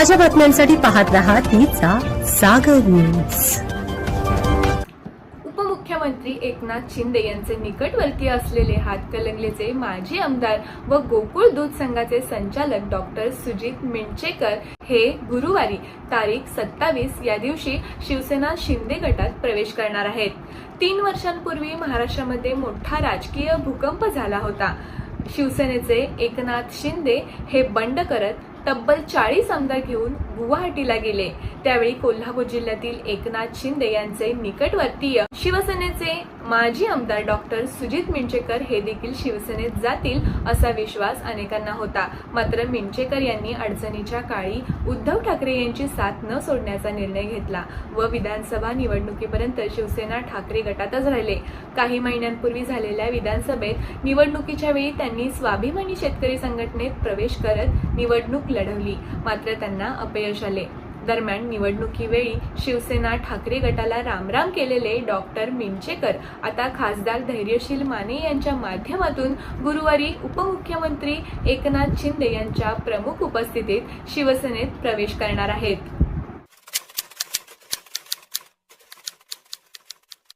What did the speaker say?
ताज्या बातम्यांसाठी पाहत राहा तिचा सागर न्यूज उपमुख्यमंत्री एकनाथ शिंदे यांचे निकटवर्तीय असलेले हातकलंगलेचे माजी आमदार व गोकुळ दूध संघाचे संचालक डॉक्टर सुजित मिंचेकर हे गुरुवारी तारीख सत्तावीस या दिवशी शिवसेना शिंदे गटात प्रवेश करणार आहेत. तीन वर्षांपूर्वी महाराष्ट्रामध्ये मोठा राजकीय भूकंप झाला होता. शिवसेनेचे एकनाथ शिंदे हे बंड करत तब्बल चाळीस आमदार घेऊन गुवाहाटीला गेले. त्यावेळी कोल्हापूर जिल्ह्यातील एकनाथ शिंदे यांचे निकटवर्तीय शिवसेनेचे माजी आमदार डॉक्टर सुजित मिंचेकर हे देखील शिवसेनेत जातील असा विश्वास अनेकांना होता. मात्र मिंचेकर यांनी अडचणीच्या काळी उद्धव ठाकरे यांची साथ न सोडण्याचा निर्णय घेतला व विधानसभा निवडणुकीपर्यंत शिवसेना ठाकरे गटातच राहिले. काही महिन्यांपूर्वी झालेल्या विधानसभेत निवडणुकीच्या वेळी त्यांनी स्वाभिमानी शेतकरी संघटनेत प्रवेश करत निवडणूक लढवली. मात्र त्यांना अपयश आले. दरम्यान निवडणुकीवेळी शिवसेना ठाकरे गटाला रामराम केलेले डॉक्टर मिंचेकर आता खासदार धैर्यशील माने यांच्या माध्यमातून गुरुवारी उपमुख्यमंत्री एकनाथ शिंदे यांच्या प्रमुख उपस्थितीत शिवसेनेत प्रवेश करणार आहेत.